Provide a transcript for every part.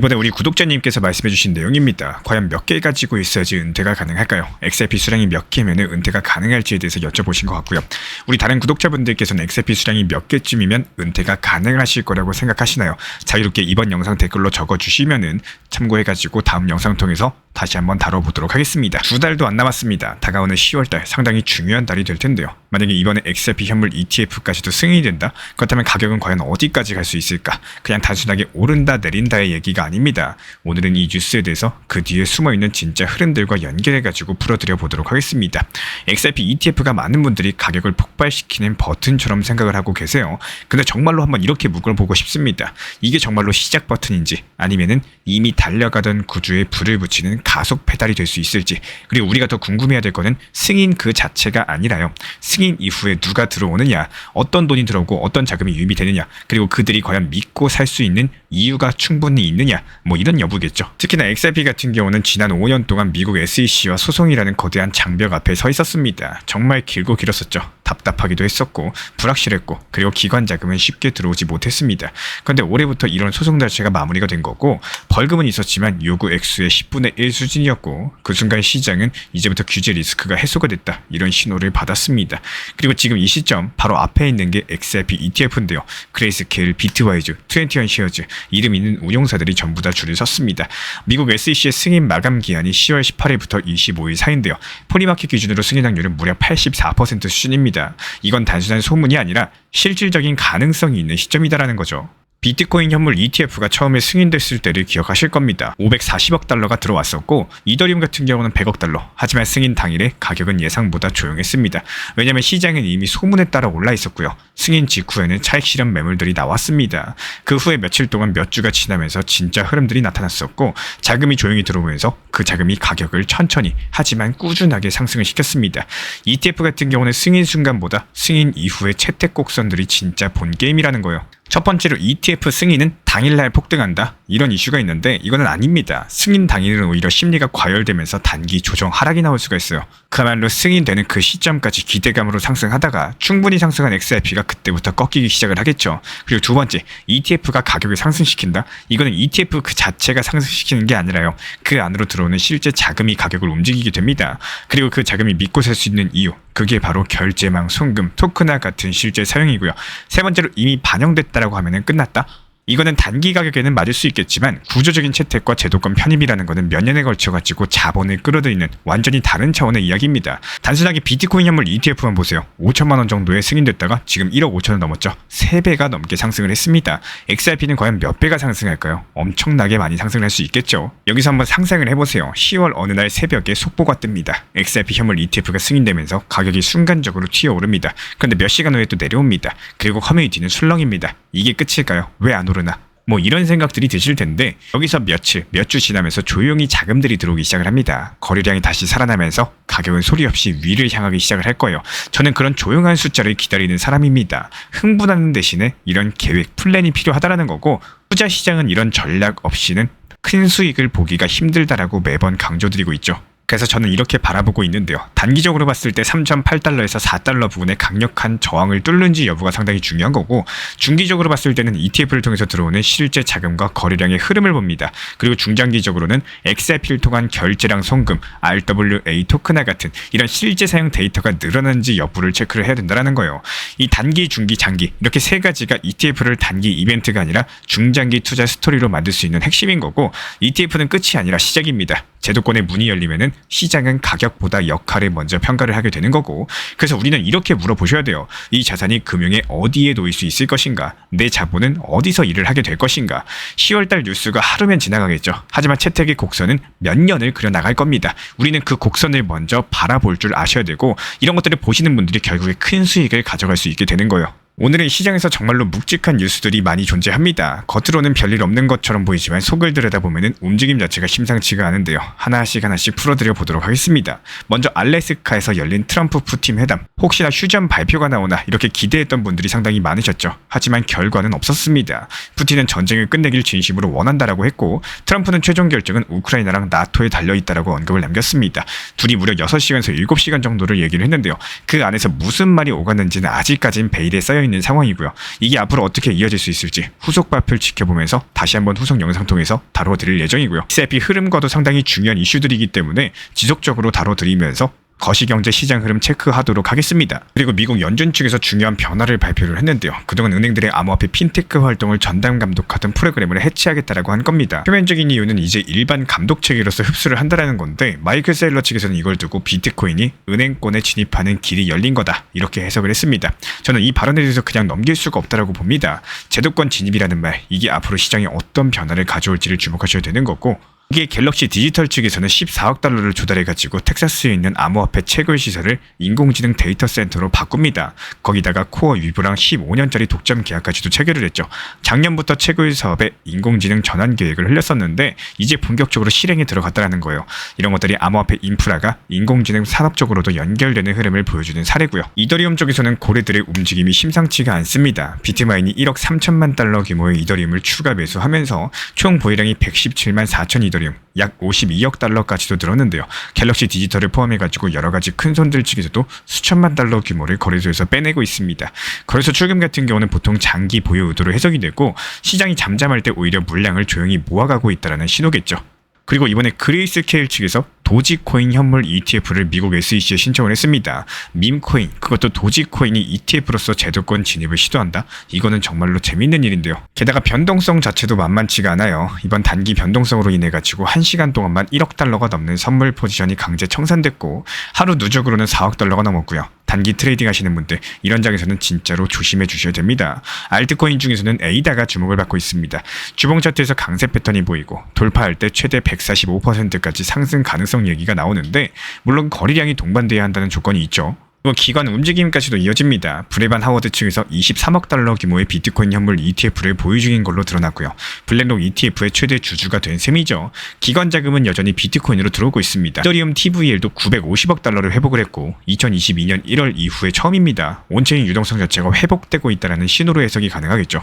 이번에 우리 구독자님께서 말씀해주신 내용입니다. 과연 몇 개 가지고 있어야지 은퇴가 가능할까요? XRP 수량이 몇 개면 은퇴가 가능할지에 대해서 여쭤보신 것 같고요. 우리 다른 구독자분들께서는 XRP 수량이 몇 개쯤이면 은퇴가 가능하실 거라고 생각하시나요? 자유롭게 이번 영상 댓글로 적어주시면은 참고해가지고 다음 영상 통해서 다시 한번 다뤄보도록 하겠습니다. 두 달도 안 남았습니다. 다가오는 10월달 상당히 중요한 달이 될 텐데요. 만약에 이번에 XRP 현물 ETF까지도 승인이 된다? 그렇다면 가격은 과연 어디까지 갈 수 있을까? 그냥 단순하게 오른다 내린다의 얘기가 아닙니다. 오늘은 이 뉴스에 대해서 그 뒤에 숨어있는 진짜 흐름들과 연결해가지고 풀어드려 보도록 하겠습니다. XRP ETF가 많은 분들이 가격을 폭발시키는 버튼처럼 생각을 하고 계세요. 근데 정말로 한번 이렇게 묶어보고 싶습니다. 이게 정말로 시작 버튼인지 아니면은 이미 달려가던 구주에 불을 붙이는 가속 페달이 될 수 있을지 그리고 우리가 더 궁금해야 될 거는 승인 그 자체가 아니라요. 승인 이후에 누가 들어오느냐, 어떤 돈이 들어오고 어떤 자금이 유입이 되느냐, 그리고 그들이 과연 믿고 살 수 있는 이유가 충분히 있느냐, 뭐 이런 여부겠죠. 특히나 XRP 같은 경우는 지난 5년 동안 미국 SEC와 소송이라는 거대한 장벽 앞에 서 있었습니다. 정말 길고 길었었죠. 답답하기도 했었고 불확실했고 그리고 기관 자금은 쉽게 들어오지 못했습니다. 그런데 올해부터 이런 소송 자체가 마무리가 된 거고 벌금은 있었지만 요구 액수의 10분의 1 수준이었고 그 순간 시장은 이제부터 규제 리스크가 해소가 됐다 이런 신호를 받았습니다. 그리고 지금 이 시점 바로 앞에 있는 게 XRP ETF인데요. 그레이스케일, 비트와이즈, 트웬티원 쉐어즈 이름 있는 운용사들이 전부 다 줄을 섰습니다. 미국 SEC의 승인 마감 기한이 10월 18일부터 25일 사이인데요. 포리마켓 기준으로 승인 확률은 무려 84% 수준입니다. 이건 단순한 소문이 아니라 실질적인 가능성이 있는 시점이다라는 거죠. 비트코인 현물 ETF가 처음에 승인됐을 때를 기억하실 겁니다. 540억 달러가 들어왔었고 이더리움 같은 경우는 100억 달러. 하지만 승인 당일에 가격은 예상보다 조용했습니다. 왜냐하면 시장은 이미 소문에 따라 올라 있었고요. 승인 직후에는 차익 실현 매물들이 나왔습니다. 그 후에 며칠 동안 몇 주가 지나면서 진짜 흐름들이 나타났었고 자금이 조용히 들어오면서 그 자금이 가격을 천천히 하지만 꾸준하게 상승을 시켰습니다. ETF 같은 경우는 승인 순간보다 승인 이후의 채택 곡선들이 진짜 본 게임이라는 거예요. 첫 번째로 ETF 승인은 당일날 폭등한다 이런 이슈가 있는데 이거는 아닙니다. 승인 당일은 오히려 심리가 과열되면서 단기 조정 하락이 나올 수가 있어요. 그야말로 승인되는 그 시점까지 기대감으로 상승하다가 충분히 상승한 XRP가 그때부터 꺾이기 시작을 하겠죠. 그리고 두 번째 ETF가 가격을 상승시킨다. 이거는 ETF 그 자체가 상승시키는 게 아니라요. 그 안으로 들어오는 실제 자금이 가격을 움직이게 됩니다. 그리고 그 자금이 믿고 살 수 있는 이유 그게 바로 결제망, 송금, 토크나 같은 실제 사용이고요. 세 번째로 이미 반영됐다라고 하면은 끝났다. 이거는 단기 가격에는 맞을 수 있겠지만 구조적인 채택과 제도권 편입이라는 것은 몇 년에 걸쳐 가지고 자본을 끌어들이는 완전히 다른 차원의 이야기입니다. 단순하게 비트코인 현물 ETF만 보세요. 5천만 원 정도에 승인됐다가 지금 1억 5천원 넘었죠. 3배가 넘게 상승을 했습니다. XRP는 과연 몇 배가 상승할까요? 엄청나게 많이 상승할 수 있겠죠. 여기서 한번 상상을 해보세요. 10월 어느 날 새벽에 속보가 뜹니다. XRP 현물 ETF가 승인되면서 가격이 순간적으로 튀어오릅니다. 그런데 몇 시간 후에 또 내려옵니다. 그리고 커뮤니티는 술렁입니다. 이게 끝일까요? 왜 안 오르 나? 뭐 이런 생각들이 드실 텐데 여기서 며칠, 몇 주 지나면서 조용히 자금들이 들어오기 시작을 합니다. 거래량이 다시 살아나면서 가격은 소리 없이 위를 향하기 시작을 할 거예요. 저는 그런 조용한 숫자를 기다리는 사람입니다. 흥분하는 대신에 이런 계획, 플랜이 필요하다라는 거고 투자 시장은 이런 전략 없이는 큰 수익을 보기가 힘들다라고 매번 강조드리고 있죠. 그래서 저는 이렇게 바라보고 있는데요. 단기적으로 봤을 때 3.8달러에서 4달러 부근의 강력한 저항을 뚫는지 여부가 상당히 중요한 거고 중기적으로 봤을 때는 ETF를 통해서 들어오는 실제 자금과 거래량의 흐름을 봅니다. 그리고 중장기적으로는 XRP를 통한 결제량 송금, RWA 토크나 같은 이런 실제 사용 데이터가 늘어난지 여부를 체크를 해야 된다는 거예요. 이 단기, 중기, 장기 이렇게 세 가지가 ETF를 단기 이벤트가 아니라 중장기 투자 스토리로 만들 수 있는 핵심인 거고 ETF는 끝이 아니라 시작입니다. 제도권의 문이 열리면은 시장은 가격보다 역할을 먼저 평가를 하게 되는 거고 그래서 우리는 이렇게 물어보셔야 돼요. 이 자산이 금융에 어디에 놓일 수 있을 것인가? 내 자본은 어디서 일을 하게 될 것인가? 10월달 뉴스가 하루면 지나가겠죠. 하지만 채택의 곡선은 몇 년을 그려 나갈 겁니다. 우리는 그 곡선을 먼저 바라볼 줄 아셔야 되고 이런 것들을 보시는 분들이 결국에 큰 수익을 가져갈 수 있게 되는 거예요. 오늘은 시장에서 정말로 묵직한 뉴스들이 많이 존재합니다. 겉으로는 별일 없는 것처럼 보이지만 속을 들여다보면 움직임 자체가 심상치가 않은데요. 하나씩 하나씩 풀어드려 보도록 하겠습니다. 먼저 알래스카에서 열린 트럼프 푸틴 회담. 혹시나 휴전 발표가 나오나 이렇게 기대했던 분들이 상당히 많으셨죠. 하지만 결과는 없었습니다. 푸틴은 전쟁을 끝내길 진심으로 원한다라고 했고 트럼프는 최종 결정은 우크라이나랑 나토에 달려 있다라고 언급을 남겼습니다. 둘이 무려 6시간에서 7시간 정도를 얘기를 했는데요. 그 안에서 무슨 말이 오갔는지는 아직까진 베일에 쌓여 쌓여 있는 상황이고요. 이게 앞으로 어떻게 이어질 수 있을지 후속 발표를 지켜보면서 다시 한번 후속 영상 통해서 다뤄드릴 예정이고요. XRP 흐름과도 상당히 중요한 이슈들이기 때문에 지속적으로 다뤄드리면서 거시경제 시장 흐름 체크하도록 하겠습니다. 그리고 미국 연준 측에서 중요한 변화를 발표를 했는데요. 그동안 은행들의 암호화폐 핀테크 활동을 전담 감독하던 프로그램을 해체하겠다라고 한 겁니다. 표면적인 이유는 이제 일반 감독 체계로서 흡수를 한다라는 건데 마이클 세일러 측에서는 이걸 두고 비트코인이 은행권에 진입하는 길이 열린 거다 이렇게 해석을 했습니다. 저는 이 발언에 대해서 그냥 넘길 수가 없다라고 봅니다. 제도권 진입이라는 말 이게 앞으로 시장에 어떤 변화를 가져올지를 주목하셔야 되는 거고 이게 갤럭시 디지털 측에서는 14억 달러를 조달해가지고 텍사스에 있는 암호화폐 채굴 시설을 인공지능 데이터 센터로 바꿉니다. 거기다가 코어 위브랑 15년짜리 독점 계약까지도 체결을 했죠. 작년부터 채굴 사업에 인공지능 전환 계획을 흘렸었는데 이제 본격적으로 실행에 들어갔다는 거예요. 이런 것들이 암호화폐 인프라가 인공지능 산업 쪽으로도 연결되는 흐름을 보여주는 사례고요. 이더리움 쪽에서는 고래들의 움직임이 심상치가 않습니다. 비트마인이 1억 3천만 달러 규모의 이더리움을 추가 매수하면서 총 보유량이 117만 4천 이더리움 약 52억 달러까지도 늘었는데요. 갤럭시 디지털을 포함해가지고 여러 가지 큰 손들 측에서도 수천만 달러 규모를 거래소에서 빼내고 있습니다. 거래소 출금 같은 경우는 보통 장기 보유 의도로 해석이 되고 시장이 잠잠할 때 오히려 물량을 조용히 모아가고 있다는 신호겠죠. 그리고 이번에 그레이스케일 측에서 도지코인 현물 ETF를 미국 SEC에 신청을 했습니다. 밈코인, 그것도 도지코인이 ETF로서 제도권 진입을 시도한다? 이거는 정말로 재밌는 일인데요. 게다가 변동성 자체도 만만치가 않아요. 이번 단기 변동성으로 인해 가지고 1시간 동안만 1억 달러가 넘는 선물 포지션이 강제 청산됐고 하루 누적으로는 4억 달러가 넘었고요. 단기 트레이딩 하시는 분들 이런 장에서는 진짜로 조심해 주셔야 됩니다. 알트코인 중에서는 에이다가 주목을 받고 있습니다. 주봉 차트에서 강세 패턴이 보이고 돌파할 때 최대 145%까지 상승 가능성 얘기가 나오는데 물론 거래량이 동반돼야 한다는 조건이 있죠. 또 기관 움직임까지도 이어집니다. 브레반 하워드 측에서 23억 달러 규모의 비트코인 현물 ETF를 보유 중인 걸로 드러났고요. 블랙록 ETF의 최대 주주가 된 셈이죠. 기관 자금은 여전히 비트코인으로 들어오고 있습니다. 이더리움 TVL도 950억 달러를 회복을 했고 2022년 1월 이후에 처음입니다. 온체인 유동성 자체가 회복되고 있다는 신호로 해석이 가능하겠죠.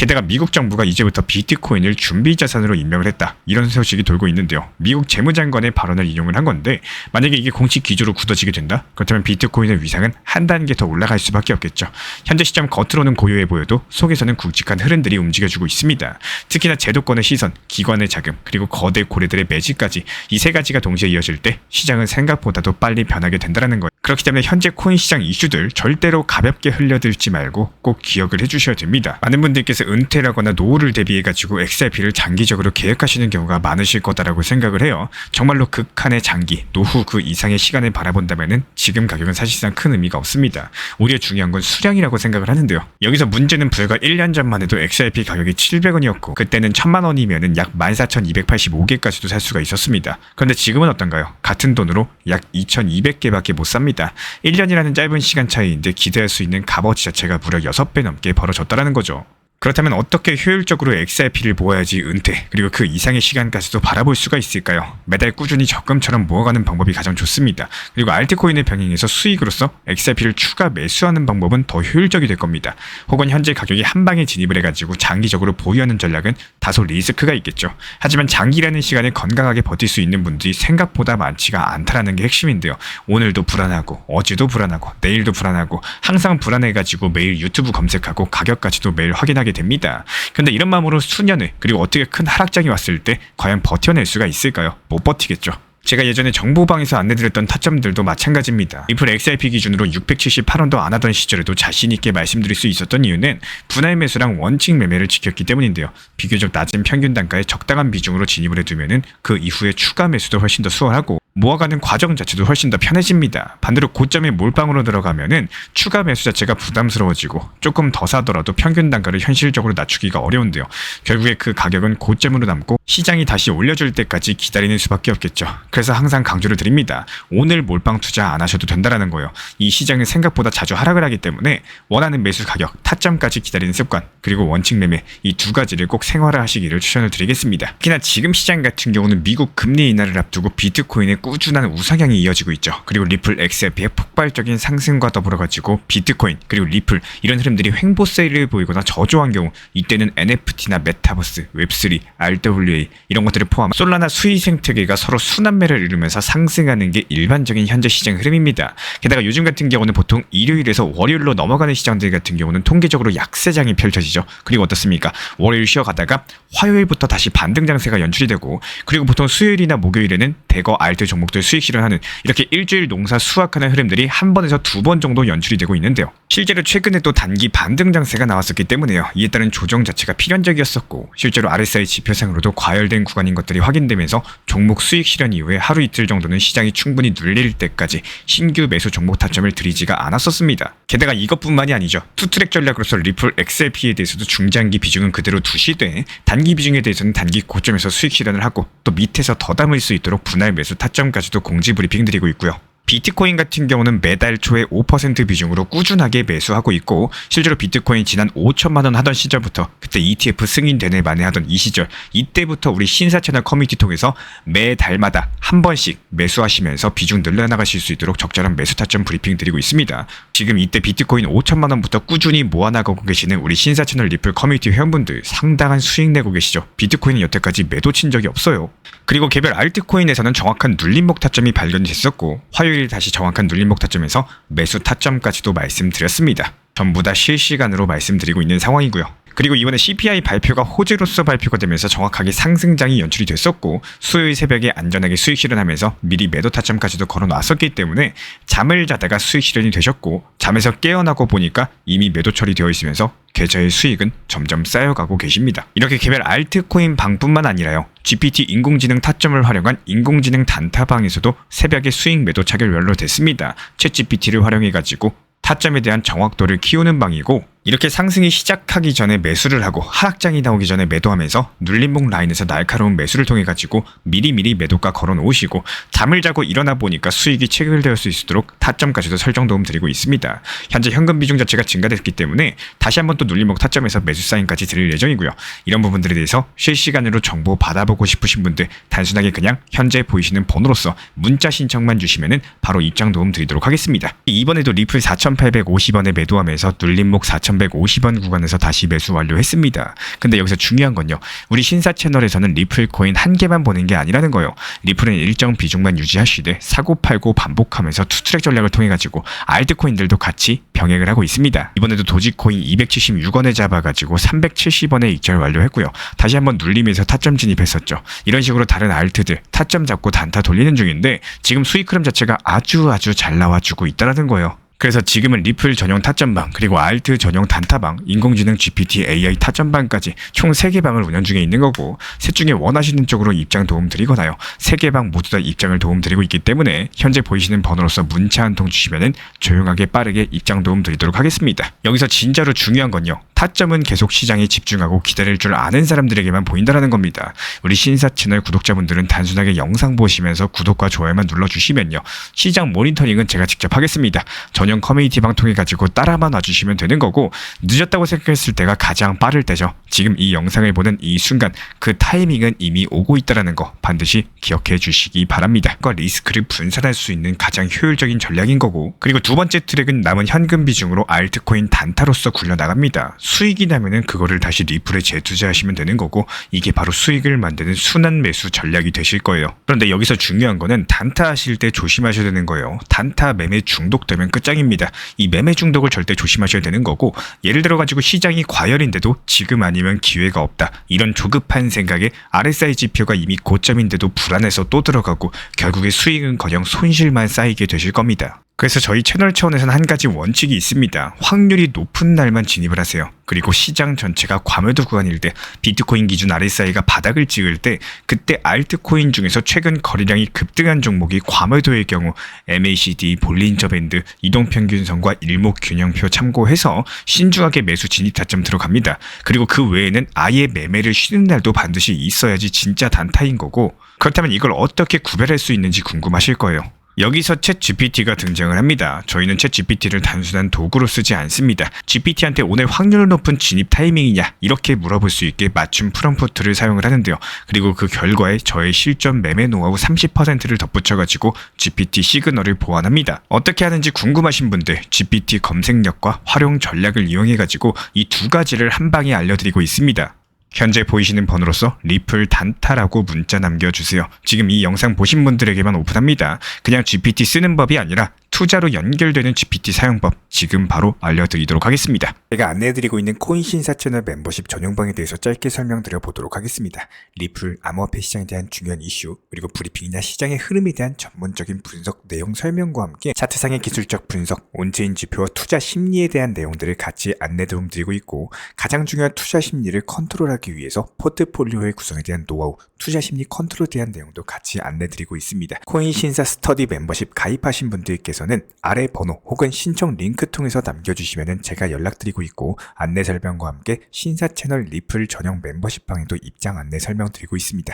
게다가 미국 정부가 이제부터 비트코인을 준비 자산으로 임명을 했다. 이런 소식이 돌고 있는데요. 미국 재무장관의 발언을 인용을 한 건데 만약에 이게 공식 기조로 굳어지게 된다? 그렇다면 비트코인의 위상은 한 단계 더 올라갈 수밖에 없겠죠. 현재 시점 겉으로는 고요해 보여도 속에서는 굵직한 흐름들이 움직여주고 있습니다. 특히나 제도권의 시선, 기관의 자금, 그리고 거대 고래들의 매직까지 이 세 가지가 동시에 이어질 때 시장은 생각보다도 빨리 변하게 된다는 거예요. 그렇기 때문에 현재 코인 시장 이슈들 절대로 가볍게 흘려들지 말고 꼭 기억을 해주셔야 됩니다. 많은 분들께서 은퇴라거나 노후를 대비해 가지고 XRP를 장기적으로 계획하시는 경우가 많으실 거다라고 생각을 해요. 정말로 극한의 장기, 노후 그 이상의 시간을 바라본다면 지금 가격은 사실상 큰 의미가 없습니다. 오히려 중요한 건 수량이라고 생각을 하는데요. 여기서 문제는 불과 1년 전만 해도 XRP 가격이 700원이었고 그때는 1000만 원이면 약 14,285개까지도 살 수가 있었습니다. 그런데 지금은 어떤가요? 같은 돈으로 약 2,200개밖에 못 삽니다. 1년이라는 짧은 시간 차이인데 기대할 수 있는 값어치 자체가 무려 6배 넘게 벌어졌다는 거죠. 그렇다면 어떻게 효율적으로 XRP를 모아야지 은퇴 그리고 그 이상의 시간까지도 바라볼 수가 있을까요? 매달 꾸준히 적금처럼 모아가는 방법이 가장 좋습니다. 그리고 알트코인을 병행해서 수익으로서 XRP를 추가 매수하는 방법은 더 효율적이 될 겁니다. 혹은 현재 가격이 한 방에 진입을 해가지고 장기적으로 보유하는 전략은 다소 리스크가 있겠죠. 하지만 장기라는 시간을 건강하게 버틸 수 있는 분들이 생각보다 많지가 않다라는 게 핵심인데요. 오늘도 불안하고 어제도 불안하고 내일도 불안하고 항상 불안해가지고 매일 유튜브 검색하고 가격까지도 매일 확인하게 됩니다. 근데 이런 마음으로 수년을 그리고 어떻게 큰 하락장이 왔을 때 과연 버텨낼 수가 있을까요? 못 버티겠죠. 제가 예전에 정보방에서 안내드렸던 타점들도 마찬가지입니다. 리플 XRP 기준으로 678원도 안 하던 시절에도 자신있게 말씀드릴 수 있었던 이유는 분할 매수랑 원칙 매매를 지켰기 때문인데요. 비교적 낮은 평균 단가에 적당한 비중으로 진입을 해두면은 그 이후에 추가 매수도 훨씬 더 수월하고 모아가는 과정 자체도 훨씬 더 편해집니다. 반대로 고점에 몰빵으로 들어가면은 추가 매수 자체가 부담스러워지고 조금 더 사더라도 평균 단가를 현실적으로 낮추기가 어려운데요. 결국에 그 가격은 고점으로 남고 시장이 다시 올려줄 때까지 기다리는 수밖에 없겠죠. 그래서 항상 강조를 드립니다. 오늘 몰빵 투자 안 하셔도 된다라는 거예요. 이 시장은 생각보다 자주 하락을 하기 때문에 원하는 매수 가격, 타점까지 기다리는 습관, 그리고 원칙 매매 이 두 가지를 꼭 생활화하시기를 추천을 드리겠습니다. 특히나 지금 시장 같은 경우는 미국 금리 인하를 앞두고 비트코인의 꾸준한 우상향이 이어지고 있죠. 그리고 리플 XRP의 폭발적인 상승과 더불어 가지고 비트코인 그리고 리플 이런 흐름들이 횡보세를 보이거나 저조한 경우 이때는 NFT나 메타버스, 웹3, RWA 이런 것들을 포함한 솔라나 수익 생태계가 서로 순환매를 이루면서 상승하는 게 일반적인 현재 시장 흐름입니다. 게다가 요즘 같은 경우는 보통 일요일에서 월요일로 넘어가는 시장들 같은 경우는 통계적으로 약세장이 펼쳐지죠. 그리고 어떻습니까? 월요일 쉬어가다가 화요일부터 다시 반등 장세가 연출이 되고 그리고 보통 수요일이나 목요일에는 대거 알트 종목들 수익 실현하는 이렇게 일주일 농사 수확하는 흐름들이 한 번에서 두 번 정도 연출이 되고 있는데요. 실제로 최근에 또 단기 반등 장세가 나왔었기 때문에요. 이에 따른 조정 자체가 필연적이었었고 실제로 RSI 지표상으로도 과열된 구간인 것들이 확인되면서 종목 수익 실현 이후에 하루 이틀 정도는 시장이 충분히 눌릴 때까지 신규 매수 종목 타점을 들이지가 않았었습니다. 게다가 이것뿐만이 아니죠. 투트랙 전략으로서 리플 XLP에 대해서도 중장기 비중은 그대로 두시되 단기 비중에 대해서는 단기 고점에서 수익 실현을 하고 또 밑에서 더 담을 수 있도록 분할 매수 타점 까지도 공지 브리핑 드리고 있고요. 비트코인 같은 경우는 매달 초에 5% 비중으로 꾸준하게 매수하고 있고 실제로 비트코인 지난 5천만 원 하던 시절부터 그때 ETF 승인되네 만에 하던 이 시절 이때부터 우리 신사 채널 커뮤니티 통해서 매달마다 한 번씩 매수하시면서 비중 늘려나가실 수 있도록 적절한 매수 타점 브리핑 드리고 있습니다. 지금 이때 비트코인 5천만 원부터 꾸준히 모아나가고 계시는 우리 신사 채널 리플 커뮤니티 회원분들 상당한 수익 내고 계시죠. 비트코인은 여태까지 매도 친 적이 없어요. 그리고 개별 알트코인에서는 정확한 눌림목 타점이 발견됐었고 화요일 다시 정확한 눌림목 타점에서 매수 타점까지도 말씀드렸습니다. 전부 다 실시간으로 말씀드리고 있는 상황이고요. 그리고 이번에 CPI 발표가 호재로서 발표가 되면서 정확하게 상승장이 연출이 됐었고 수요일 새벽에 안전하게 수익 실현하면서 미리 매도 타점까지도 걸어놨었기 때문에 잠을 자다가 수익 실현이 되셨고 잠에서 깨어나고 보니까 이미 매도 처리되어 있으면서 계좌의 수익은 점점 쌓여가고 계십니다. 이렇게 개별 알트코인 방뿐만 아니라요. GPT 인공지능 타점을 활용한 인공지능 단타방에서도 새벽에 수익 매도 차결 연료됐습니다. 챗 GPT를 활용해가지고 타점에 대한 정확도를 키우는 방이고 이렇게 상승이 시작하기 전에 매수를 하고 하락장이 나오기 전에 매도하면서 눌림목 라인에서 날카로운 매수를 통해 가지고 미리미리 매도가 걸어 놓으시고 잠을 자고 일어나 보니까 수익이 체결될 수 있도록 타점까지도 설정 도움 드리고 있습니다. 현재 현금 비중 자체가 증가됐기 때문에 다시 한번 또 눌림목 타점에서 매수 사인까지 드릴 예정이고요. 이런 부분들에 대해서 실시간으로 정보 받아보고 싶으신 분들 단순하게 그냥 현재 보이시는 번호로서 문자 신청만 주시면은 바로 입장 도움 드리도록 하겠습니다. 이번에도 리플 4,850원에 매도하면서 눌림목 4 4,150원 구간에서 다시 매수 완료했습니다. 근데 여기서 중요한 건요. 우리 신사 채널에서는 리플 코인 한 개만 보는 게 아니라는 거예요. 리플은 일정 비중만 유지하시되 사고 팔고 반복하면서 투트랙 전략을 통해 가지고 알트코인들도 같이 병행을 하고 있습니다. 이번에도 도지코인 276원에 잡아가지고 370원에 익절 완료했고요. 다시 한번 눌림에서 타점 진입했었죠. 이런 식으로 다른 알트들 타점 잡고 단타 돌리는 중인데 지금 수익 흐름 자체가 아주 아주 잘 나와주고 있다는 거예요. 그래서 지금은 리플 전용 타점방 그리고 알트 전용 단타방 인공지능 GPT AI 타점방까지 총 3개 방을 운영 중에 있는 거고 셋 중에 원하시는 쪽으로 입장 도움 드리거나요 3개 방 모두 다 입장을 도움 드리고 있기 때문에 현재 보이시는 번호로서 문자 한 통 주시면은 조용하게 빠르게 입장 도움 드리도록 하겠습니다. 여기서 진짜로 중요한 건요 타점은 계속 시장에 집중하고 기다릴 줄 아는 사람들에게만 보인다라는 겁니다. 우리 신사 채널 구독자분들은 단순하게 영상 보시면서 구독과 좋아요만 눌러주시면요. 시장 모니터링은 제가 직접 하겠습니다. 전용 커뮤니티 방 통해 가지고 따라만 와주시면 되는 거고 늦었다고 생각했을 때가 가장 빠를 때죠. 지금 이 영상을 보는 이 순간 그 타이밍은 이미 오고 있다라는 거 반드시 기억해 주시기 바랍니다. 그 리스크를 분산할 수 있는 가장 효율적인 전략인 거고 그리고 두 번째 트랙은 남은 현금 비중으로 알트코인 단타로서 굴려나갑니다. 수익이 나면은 그거를 다시 리플에 재투자하시면 되는 거고 이게 바로 수익을 만드는 순환 매수 전략이 되실 거예요. 그런데 여기서 중요한 거는 단타 하실 때 조심하셔야 되는 거예요. 단타 매매 중독되면 끝장입니다. 이 매매 중독을 절대 조심하셔야 되는 거고 예를 들어 가지고 시장이 과열인데도 지금 아니면 기회가 없다. 이런 조급한 생각에 RSI 지표가 이미 고점인데도 불안해서 또 들어가고 결국에 수익은커녕 손실만 쌓이게 되실 겁니다. 그래서 저희 채널 차원에서는 한 가지 원칙이 있습니다. 확률이 높은 날만 진입을 하세요. 그리고 시장 전체가 과매도 구간일 때 비트코인 기준 RSI가 바닥을 찍을 때 그때 알트코인 중에서 최근 거래량이 급등한 종목이 과매도의 경우 MACD, 볼린저 밴드, 이동평균선과 일목균형표 참고해서 신중하게 매수 진입 타점 들어갑니다. 그리고 그 외에는 아예 매매를 쉬는 날도 반드시 있어야지 진짜 단타인 거고 그렇다면 이걸 어떻게 구별할 수 있는지 궁금하실 거예요. 여기서 챗 GPT가 등장을 합니다. 저희는 챗 GPT를 단순한 도구로 쓰지 않습니다. GPT한테 오늘 확률 높은 진입 타이밍이냐 이렇게 물어볼 수 있게 맞춤 프롬프트를 사용을 하는데요. 그리고 그 결과에 저의 실전 매매 노하우 30%를 덧붙여가지고 GPT 시그널을 보완합니다. 어떻게 하는지 궁금하신 분들 GPT 검색력과 활용 전략을 이용해가지고 이 두 가지를 한 방에 알려드리고 있습니다. 현재 보이시는 번호로서 리플 단타라고 문자 남겨주세요. 지금 이 영상 보신 분들에게만 오픈합니다. 그냥 GPT 쓰는 법이 아니라 투자로 연결되는 GPT 사용법 지금 바로 알려드리도록 하겠습니다. 제가 안내해드리고 있는 코인 신사 채널 멤버십 전용방에 대해서 짧게 설명드려 보도록 하겠습니다. 리플 암호화폐 시장에 대한 중요한 이슈 그리고 브리핑이나 시장의 흐름에 대한 전문적인 분석 내용 설명과 함께 차트상의 기술적 분석, 온체인 지표와 투자 심리에 대한 내용들을 같이 안내 도움드리고 있고 가장 중요한 투자 심리를 컨트롤하기 위해서 포트폴리오의 구성에 대한 노하우, 투자 심리 컨트롤에 대한 내용도 같이 안내드리고 있습니다. 코인 신사 스터디 멤버십 가입하신 분들께 서는 아래 번호 혹은 신청 링크 통해서 남겨주시면 제가 연락드리고 있고 안내 설명과 함께 신사 채널 리플 전용 멤버십 방에도 입장 안내 설명드리고 있습니다.